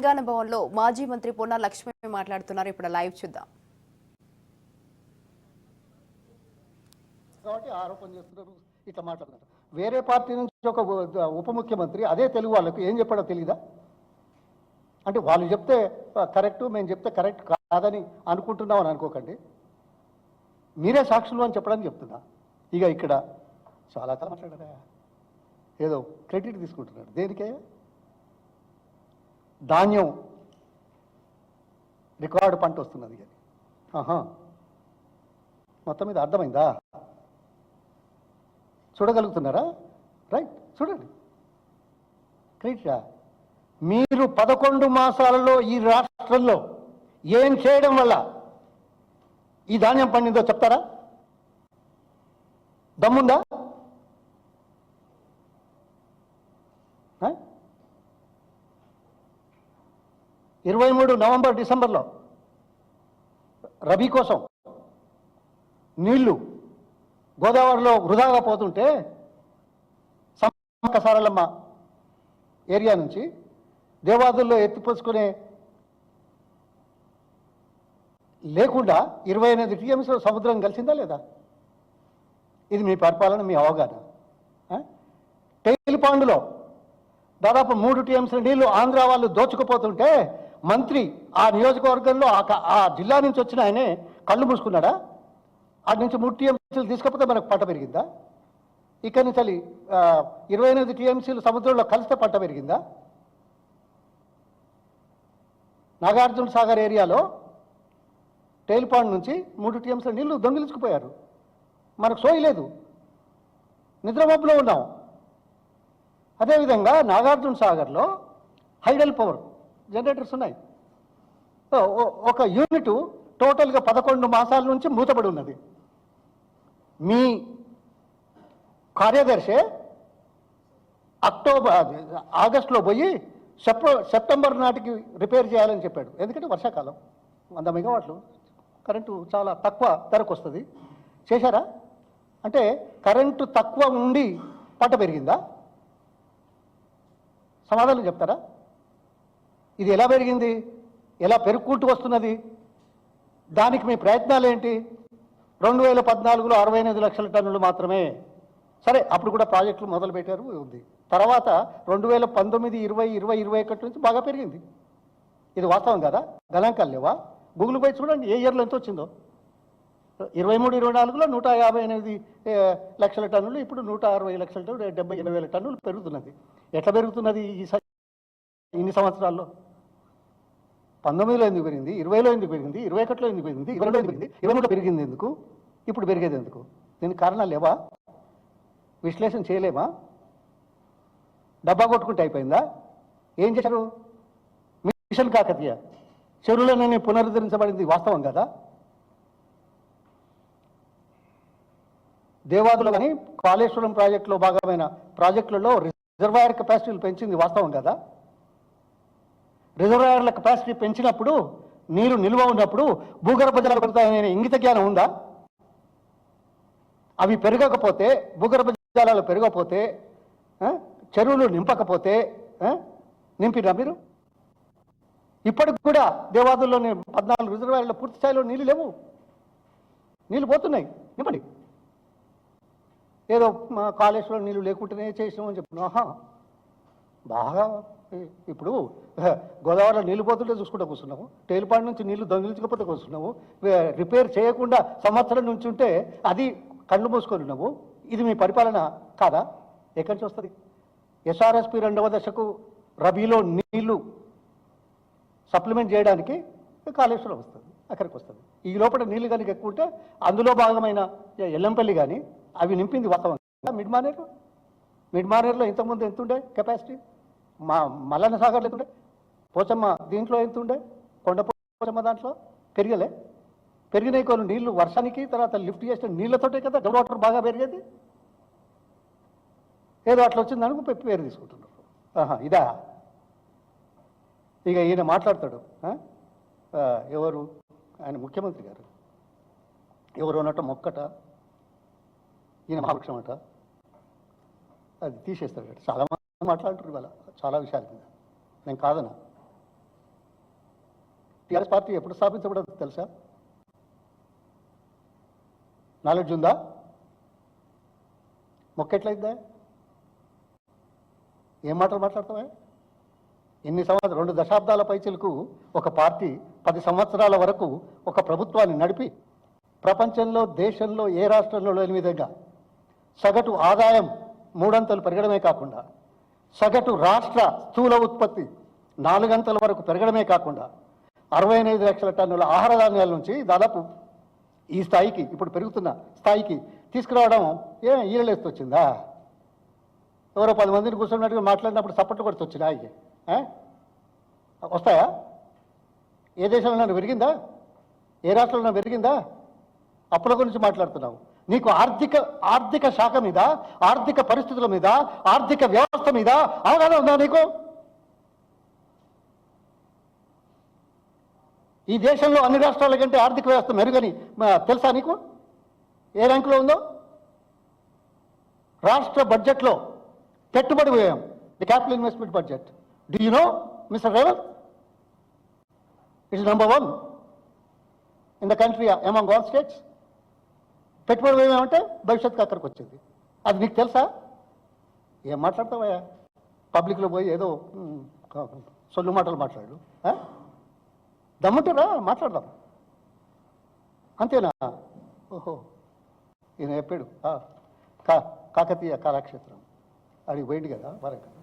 తెలంగాణ భవన్లో మాజీ మంత్రి పొన్న లక్ష్మి మాట్లాడుతున్నారు. ఇప్పుడు లైవ్ చూద్దాం. కాబట్టి ఆరోపణ చేస్తున్నారు. ఇట్లా మాట్లాడుతున్నారు. వేరే పార్టీ నుంచి ఒక ఉప ముఖ్యమంత్రి అదే తెలుగు వాళ్ళకు ఏం చెప్పాడో తెలీదా? అంటే వాళ్ళు చెప్తే కరెక్ట్ మేము చెప్తే కరెక్ట్ కాదని అనుకుంటున్నాం అని అనుకోకండి. మీరే సాక్షులు అని చెప్పడానికి చెప్తున్నా. ఇక ఇక్కడ చాలా కాలం మాట్లాడారా? ఏదో క్రెడిట్ తీసుకుంటున్నాడు. దేనికే? ధాన్యం రికార్డు పంట వస్తున్నది ఇక. ఆహా. మొత్తం మీద అర్థమైందా? చూడగలుగుతున్నారా? రైట్ చూడండి. క్రైటా మీరు పదకొండు మాసాలలో ఈ రాష్ట్రంలో ఏం చేయడం వల్ల ఈ ధాన్యం పండిందో చెప్తారా? దమ్ముందా ఆ? ఇరవై మూడు నవంబర్ డిసెంబర్లో రబీ కోసం నీళ్ళు గోదావరిలో వృధాగా పోతుంటే సమ్మక్క సారలమ్మ ఏరియా నుంచి దేవాదుల్లో ఎత్తిపోసుకునే లేకుండా ఇరవై ఎనిమిది టీఎంసీలో సముద్రం కలిసిందా లేదా ఇది మీ పరిపాలన మీ అవగాహన ఆ? టైల్పాండులో దాదాపు మూడు టీఎంసీల నీళ్ళు ఆంధ్ర వాళ్ళు దోచుకుపోతుంటే మంత్రి ఆ నియోజకవర్గంలో ఆ ఆ జిల్లా నుంచి వచ్చిన ఆయనే కళ్ళు మూసుకున్నాడా? అటు నుంచి మూడు టీఎంసీలు తీసుకపోతే మనకు పంట పెరిగిందా? ఇక్కడి నుంచి వెళ్ళి, ఇరవై ఎనిమిది టీఎంసీలు సముద్రంలో కలిస్తే పంట పెరిగిందా? నాగార్జున సాగర్ ఏరియాలో టైల్పాండ్ నుంచి మూడు టీఎంసీల నీళ్ళు దొంగిలించుకుపోయారు. మనకు సోయి లేదు. నిద్రమబ్బులో ఉన్నాం. అదేవిధంగా నాగార్జున సాగర్లో హైడల్ పవర్ జనరేటర్స్ ఉన్నాయి. ఒక యూనిట్ టోటల్గా పదకొండు మాసాల నుంచి మూతపడి ఉన్నది. మీ కార్యదర్శి అక్టోబర్ అది ఆగస్టులో పోయి సెప్ సెప్టెంబర్ నాటికి రిపేర్ చేయాలని చెప్పాడు. ఎందుకంటే వర్షాకాలం వంద మెగావాట్లు. కరెంటు చాలా తక్కువ ధరకు వస్తుంది. చేశారా? అంటే కరెంటు తక్కువ ఉండి పంట పెరిగిందా? సమాధానం చెప్తారా? ఇది ఎలా పెరిగింది? ఎలా పెరుగుకుంటూ వస్తున్నది? దానికి మీ ప్రయత్నాలు ఏంటి రెండు వేల పద్నాలుగులో అరవై ఎనిమిది లక్షల టన్నులు మాత్రమే. సరే అప్పుడు కూడా ప్రాజెక్టులు మొదలు పెట్టారు ఉంది. తర్వాత రెండు వేల పంతొమ్మిది ఇరవై ఇరవై ఇరవై ఒకటి నుంచి బాగా పెరిగింది. ఇది వాస్తవం కదా? గణాంకాలు లేవా? గూగుల్ పోయి చూడండి ఏ ఇయర్లో ఎంత వచ్చిందో. ఇరవై మూడు ఇరవై నాలుగులో నూట యాభై ఎనిమిది లక్షల టన్నులు ఇప్పుడు నూట అరవై లక్షల టన్నులు డెబ్బై ఎనభై వేల టన్నులు పెరుగుతున్నది. ఎట్లా పెరుగుతున్నది ఈ ఇన్ని సంవత్సరాల్లో? పంతొమ్మిదిలో ఎందుకు పెరిగింది? ఇరవైలో ఎందుకు పెరిగింది? ఇరవై ఒకటిలో ఎందుకు పెరిగింది? ఇరవైలో ఎందుకు పెరిగింది? ఇరవై ఒకటి పెరిగింది ఎందుకు? ఇప్పుడు పెరిగేది ఎందుకు? దీనికి కారణాలు లేవా? విశ్లేషణ చేయలేమా? డబ్బా కొట్టుకుంటే అయిపోయిందా? ఏం చేశారు? మిషన్ కాకతీయ. చెరువులనే పునరుద్ధరించబడింది వాస్తవం కదా? దేవాదులు కానీ కాళేశ్వరం ప్రాజెక్టులో భాగమైన ప్రాజెక్టులలో రిజర్వాయర్ కెపాసిటీలు పెంచింది వాస్తవం కదా? రిజర్వాయర్ల కెపాసిటీ పెంచినప్పుడు నీరు నిల్వ ఉన్నప్పుడు భూగర్భ జలాలు పెరుగుతాయనే ఇంగిత జ్ఞానం ఉందా? అవి పెరగకపోతే భూగర్భ జలాలు పెరగకపోతే చెరువులు నింపకపోతే నింపినా మీరు? ఇప్పటికి కూడా దేవాదుల్లోని పద్నాలుగు రిజర్వాయర్లో పూర్తి స్థాయిలో నీళ్ళు లేవు. నీళ్ళు పోతున్నాయి. నింపండి. ఏదో మా కాళేశ్వరం నీళ్ళు లేకుంటేనే చేసినామని చెప్పిన. ఆహా. బాగా ఇప్పుడు గోదావరిలో నీళ్ళు పోతుంటే చూసుకుంటూ కూర్చున్నాము. టేలిపాడి నుంచి నీళ్ళు దొంగిలించకపోతే కూర్చున్నాము. రిపేర్ చేయకుండా సంవత్సరం నుంచి ఉంటే అది కళ్ళు మూసుకొని ఉన్నాము. ఇది మీ పరిపాలన కాదా? ఎక్కడి నుంచి వస్తుంది? ఎస్ఆర్ఎస్పి రెండవ దశకు రబీలో నీళ్ళు సప్లిమెంట్ చేయడానికి కాళేశ్వరం వస్తుంది అక్కడికి వస్తుంది. ఈ లోపల నీళ్ళు కనుక ఎక్కువ ఉంటే అందులో భాగమైన ఎల్లంపల్లి కానీ అవి నింపింది వాస్తవం. మిడ్ మానేరు మిడ్ మానేర్లో ఇంతకుముందు ఎంత ఉండే కెపాసిటీ మా మల్లన్న సాగర్లు ఎంత ఉండే పోచమ్మ దీంట్లో ఎంత ఉండే కొండ పోచమ్మ దాంట్లో? పెరిగలే. పెరిగినాయి కొన్ని నీళ్ళు వర్షానికి తర్వాత లిఫ్ట్ చేసిన నీళ్ళతోటే కదా డబుల్ వాటర్ బాగా పెరిగేది. ఏదో అట్లా వచ్చింది అనుకు పేరు తీసుకుంటున్నారు. ఆహా ఇదా. ఇక ఈయన మాట్లాడతాడు. ఆ? ఎవరు? ఆయన ముఖ్యమంత్రి గారు. ఎవరు అన్నట్టు మొక్కట ఈయన మహావృక్షం అంట. అది తీసేస్తాడు చాలా మంది మాట్లాడుతున్నారు ఇవాళ. చాలా విషయాల మీద నేను కాదనా టీఆర్ఎస్ పార్టీ ఎప్పుడు స్థాపించబడదు తెలుసా? నాలెడ్జ్ ఉందా? మొక్కెట్లయిద్దా ఏం మాటలు మాట్లాడతావా? ఎన్ని సంవత్సరాలు? రెండు దశాబ్దాల పైచలకు ఒక పార్టీ పది సంవత్సరాల వరకు ఒక ప్రభుత్వాన్ని నడిపి ప్రపంచంలో దేశంలో ఏ రాష్ట్రంలో లేని విధంగా సగటు ఆదాయం మూడంతలు పెరగడమే కాకుండా సగటు రాష్ట్ర స్థూల ఉత్పత్తి నాలుగంతల వరకు పెరగడమే కాకుండా అరవై ఎనిమిది లక్షల టన్నుల ఆహార ధాన్యాల నుంచి దాదాపు ఈ స్థాయికి ఇప్పుడు పెరుగుతున్న స్థాయికి తీసుకురావడం ఏ ఈరలేస్తూ వచ్చిందా ఎవరో పది మందిని కూర్చున్నట్టుగా మాట్లాడినప్పుడు సపోర్ట్ కొడుతూ వచ్చినా ఇక వస్తాయా? ఏ దేశంలో పెరిగిందా? ఏ రాష్ట్రంలో పెరిగిందా? అప్పుల గురించి మాట్లాడుతున్నావు. నీకు ఆర్థిక ఆర్థిక శాఖ మీద ఆర్థిక పరిస్థితుల మీద ఆర్థిక వ్యవస్థ మీద అవగాహన ఉందా నీకు? ఈ దేశంలో అన్ని రాష్ట్రాల కంటే ఆర్థిక వ్యవస్థ మెరుగని తెలుసా నీకు? ఏ ర్యాంకులో ఉందో? రాష్ట్ర బడ్జెట్లో పెట్టుబడి వ్యయం the capital investment budget. Do you know mister Revanth it's number one in the country among all states పెట్టుబడి వ్యయం ఏమంటే భవిష్యత్తుకు అక్కడికి వచ్చింది. అది నీకు తెలుసా? ఏం మాట్లాడతావయ్యా? పబ్లిక్లో పోయి ఏదో సొల్లు మాటలు మాట్లాడు. దమ్ముంటారా మాట్లాడదాం. అంతేనా? ఓహో. ఈయన చెప్పాడు. కా కాకతీయ కళాక్షేత్రం. అడిగి పోయింది కదా వరంగల్.